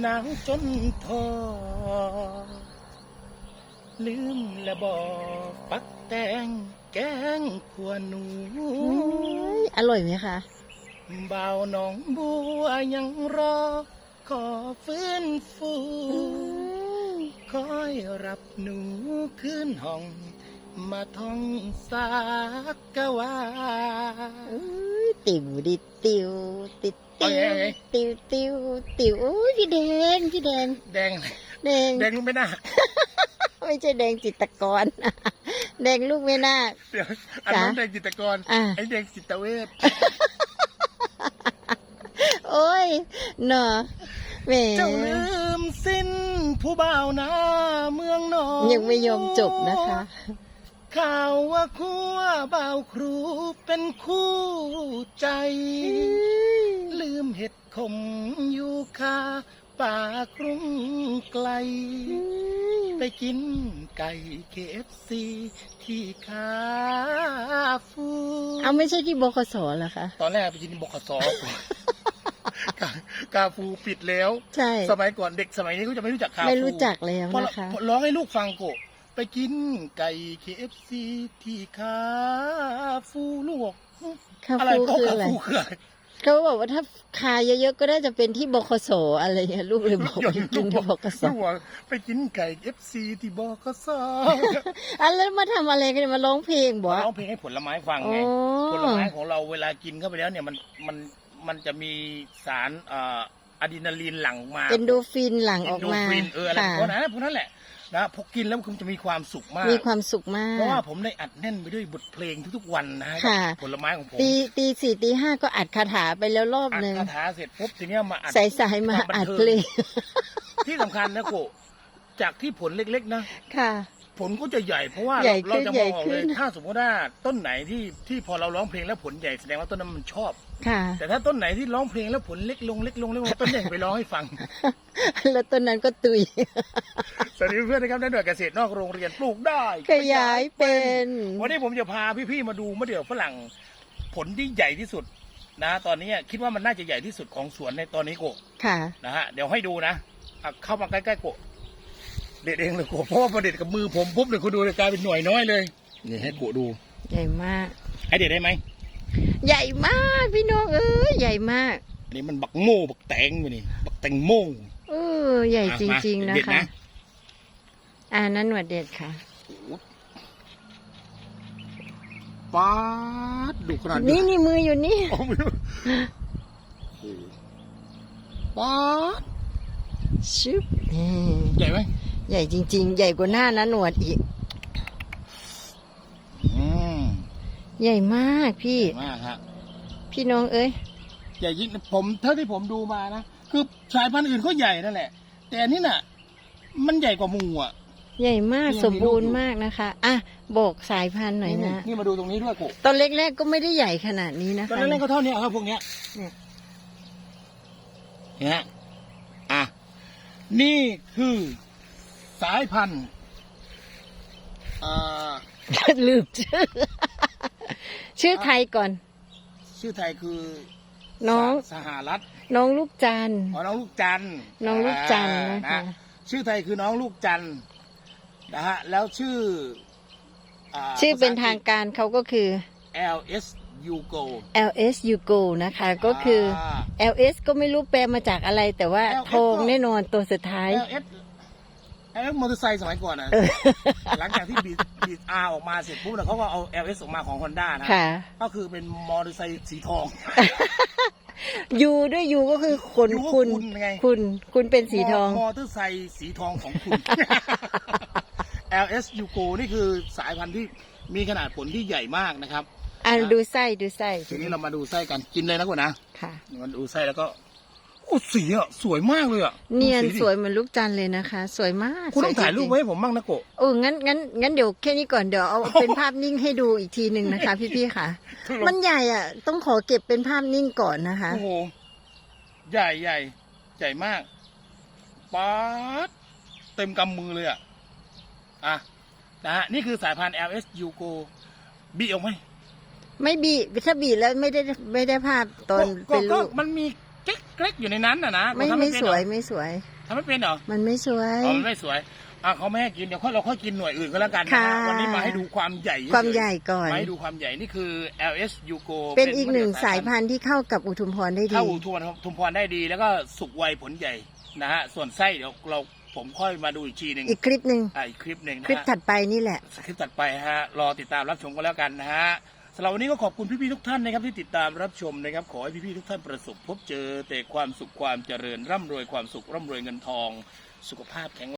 หนาวจนทอ ลืมและบอกปักแตงแกงขัวหนู อร่อยไหมคะบ่าวหนองบัวยังรอ ขอฟื้นฟู คอยรับหนูขึ้นห้อง มาท่องสากกะว่าอุ้ย ติวดิติวติดติเอาวไงเอาไงติวติวติวอุ้ยพี่แดงพี่แดงแดงแดงแดงรู้ไหมนะไม่ใช่แดงจิตรกรแดงลูกไม่น่าคเดี๋ยวอันนั้นแดงจิตรกรอะไอ้แดงจิตเวชโอ้ยเนาะแหมเจ้าลืมสิ้นผู้บ่าวนาเมืองนองยังไม่ยอมจบนะคะ ข่าวว่าคู่บ่าวครูเป็นคู่ใจ ลืมเห็ดขมอยู่คาป่ากรุงไกล ไปกินไก่เคฟซีที่คาฟู เอาไม่ใช่ที่บคสเหรอคะ ตอนแรกไปกินบขสกากาฟูปิดแล้ว ใช่ สมัยก่อนเด็กสมัยนี้เขาจะไม่รู้จักคาฟูไม่รู้จักแล้วพอนะคะพอร้องให้ลูกฟังโกะ ไปกินไก่เคฟซีที่คาฟูลูกบอกคาอะไรฟูโต๊ะคือคาอะไรฟูคืออะไรเขาบอกว่าถ้าคาเยอะๆก็น่าจะเป็นที่บคสอะไรเงี้ยลูกเลยบอกไปกินที่บคสลูกบอกไปกินไก่เอฟซีที่บกสอันแล้วมาทำอะไรกันเนี่ยมาร้องเพลงบอก ร้องเพลงให้ผลไม้ฟังอ๋อไงผลไม้ของเราเวลากินเข้าไปแล้วเนี่ยมันมันมันจะมีสารเอ่ออะดรีนาลีนหลั่งมา เอนโดฟินหลั่งออกมาเนโดฟินเอออะไรค่ะ พวกนั้นพวกนั้นแหละ นะพอกินแล้วคุณจะมีความสุขมาก มีความสุขมาเพราะว่ากผมได้อัดแน่นไปด้วยบทเพลงทุกๆวันนะฮะค่ะกับผลไม้ของผมตีตีสี่ตีห้าก็อัดคาถาไปแล้วรอบอัดหนึ่งคาถาเสร็จปุ๊บทีเนี้ยมาอัด สายสายๆมาความบันอัดเทิงเพลงที่สำคัญนะโกะจากที่ผลเล็กๆนะ ค่ะ ผลก็จะใหญ่เพราะว่าใหญ่เราขึ้นจะใหมญ่องออกเลยขึ้นถ้าสมมติว่าต้นไหนที่ที่พอเราร้องเพลงแล้วผลใหญ่แสดงว่าต้นนั้นมันชอบ ค่ะ แต่ถ้าต้นไหนที่ร้องเพลงแล้วผลเล็กลงเล็กลงเล็กลงต้นใหญ่ไปร้องให้ฟัง แล้วต้นนั้นก็ตุย สวัสดีเพื่อนนะครับในหน่วยเกษตรนอกโรงเรียนปลูกได้ขยายเป็น วันนี้ผมจะพาพี่ๆมาดูมะเดื่อฝรั่งผลที่ใหญ่ที่สุดนะตอนนี้คิดว่ามันน่าจะใหญ่ที่สุดของสวนในตอนนี้โกะค่ะ นะฮะเดี๋ยวให้ดูนะอะเข้ามาใกล้ๆโกะ เด็ดเองเลยโกะเพราะว่าพอเด็ดกับมือผมปุ๊บเนี่ยคุณดูเลยกลายเป็นหน่วยน้อยเลยนี่ให้โกะดูใหญ่มาก ให้เด็ดได้ไหมใหญ่มากพี่น้องเอ้ยใหญ่มากอันนี้มันบักโม่บักแตงอยู่นี่บักแตงโม่เออใหญ่อะจริงมาๆนะเด็ดคะนะอ่านั้นหนวดเด็ดค่ะป๊าดดูขนาดนี่นี่มืออยู่นี่โอ้ไม่รู้โอ้โหป๊าดชึบนี่ใหญ่ไหม ใหญ่จริง ๆ ใหญ่กว่าหน้านั้นหนวดอีกอืมใหญ่มากพี่ใหญ่มากฮะพี่น้องเอ้ยใหญ่ยิ่งผมเท่าที่ผมดูมานะคือสายพันธุ์อื่นก็ใหญ่นั่นแหละ แต่อันนี้น่ะ มันใหญ่กว่าหมูอะ ใหญ่มากนี่ยังมี สมบูรลูณ์กอยู่มากนะคะอะบอกสายพันธุ์หน่อยนะนี่มาดูตรงนี้ด้วยกูตอนเล็กๆก็ไม่ได้ใหญ่ขนาดนี้นะตอนคะ แรกๆก็เท่านี้ครับพวกเนี้ยเนี่ย เนี่ยฮะอะนี่คือ สายพันธุ์อ่าลืมชื่อ ชื่อไทยก่อน ชื่อไทยคือน้องสหรัฐน้องลูกจันทร์อ๋อน้องลูกจันทร์น้องลูกจันทร์นะคะอ่าชื่อไทยคือน้องลูกจันทร์นะฮะแล้วชื่ออ่าชื่อเป็นภษทางการเขาก็คือ L S U Go LS u g o นะคะ ก็คือ LS ก็ไม่รู้แปลมาจากอะไร แต่ว่า LS ทองแน่นอนตัวสุดท้าย L S L S มอเตอร์ไซค์สมัยก่อนนะหลังจากที่บีบีอาออกมาเสร็จปุ๊บแล้วเขาก็เอา L S ออกมาของ Honda นะ ค่ะ ก็คือเป็นมอเตอร์ไซค์สีทอง ยูด้วยยูก็คือคนยูก็คุณคุณไง คุณคุณเป็นสีทอง มอเตอร์ไซค์สีทองของคุณ L S U Go นี่คือสายพันธุ์ที่มีขนาดผลที่ใหญ่มากนะครับ อะดูไส้ดูไส้ทีนี้เรามาดูไส้กันกินเลยนะคุณนะค่ะมันดูไส้แล้วก็ โอ้สีอะสวยมากเลยอะเนียนดูดิสวยเหมือนลูกจันทร์เลยนะคะ สวยมากคุณต้องสวถ่ายรูปจงๆไว้ให้ผมบ้างนะโกะโอ้งั้นงั้นงั้นเดี๋ยวแค่นี้ก่อนเดี๋ยวเอาเป็นภาพนิ่งให้ดูอีกทีหนึ่งนะคะ พี่ๆค่ะ มันใหญ่อะ ต้องขอเก็บเป็นภาพนิ่งก่อนนะคะโอ้โหใหญ่ใหญ่ใหญ่มากป๊าดเต็มกำมือเลยอะอะนะฮะนี่คือสายพันธุ์ LS u g o บีออกไหมไม่บีถ้าบีแล้วไม่ได้ไม่ได้ภาพตอนก็เป็นก็ลูกมันมี เจ๊กเล็กอยู่ในนั้นน่ะนะไม่ทำไม่เป็นสเหรอวยไม่สวยทำไม่เป็นเหรอมันไม่สวยอ๋อมันไม่สวยอะเขาไม่ให้กินเดี๋ยวค่อยเราค่อยกินหน่วยอื่นก็แล้วกันนะค่ะวันนี้มาให้ดูความใหญ่เฉยๆความใหญ่ก่อนมาให้ดูความใหญ่นี่คือ LS Yugo เป็นอีกหนึ่งสายพันธุ์ที่เข้ากับอุทุมพรได้ดีเข้าทุมพรทุมพรได้ดี แล้วก็สุกไวผลใหญ่นะฮะส่วนไส้เดี๋ยวเราผมค่อยมาดูอีกทีหนึ่งอีกคลิปหนึ่งอะอีกคลิปหนึ่งนะคลิปฮะถัดไปนี่แหละ คลิปตัดไปฮะรอติดตามรับชมกันแล้วกันนะฮะ สำหรับวันนี้ก็ขอบคุณพี่ๆทุกท่านนะครับที่ติดตามรับชมนะครับ ขอให้พี่ๆทุกท่านประสบพบเจอแต่ความสุขความเจริญร่ำรวยความสุขร่ำรวยเงินทอง สุขภาพแข็ง